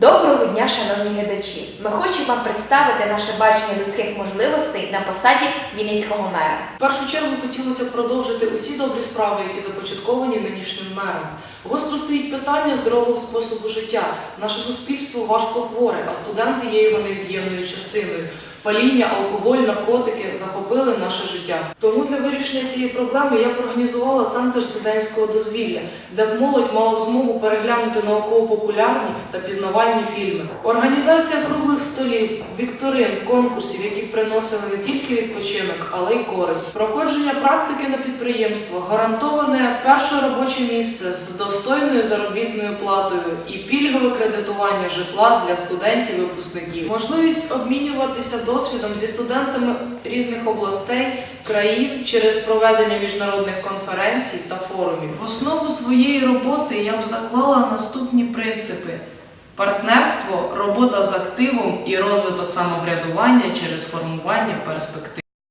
Доброго дня, шановні глядачі! Ми хочемо вам представити наше бачення людських можливостей на посаді Вінницького мера. В першу чергу хотілося б продовжити усі добрі справи, які започатковані нинішнім мером. Гостро стоїть питання здорового способу життя. Наше суспільство важко хворе, а студенти є його невід'ємною частиною. Паління, алкоголь, наркотики захопили наше життя. Тому для вирішення цієї проблеми я організувала центр студентського дозвілля, де молодь мала змогу переглянути науково-популярні та пізнавальні фільми. Організація круглих столів, вікторин, конкурсів, які приносили не тільки відпочинок, але й користь. Проходження практики на підприємство, гарантоване перше робоче місце з достойною заробітною платою і пільгове кредитування житла для студентів-випускників. Можливість обмінюватися досвідом зі студентами різних областей, країн через проведення міжнародних конференцій та форумів. В основу своєї роботи я б заклала наступні принципи: партнерство, робота з активом і розвиток самоврядування через формування перспектив.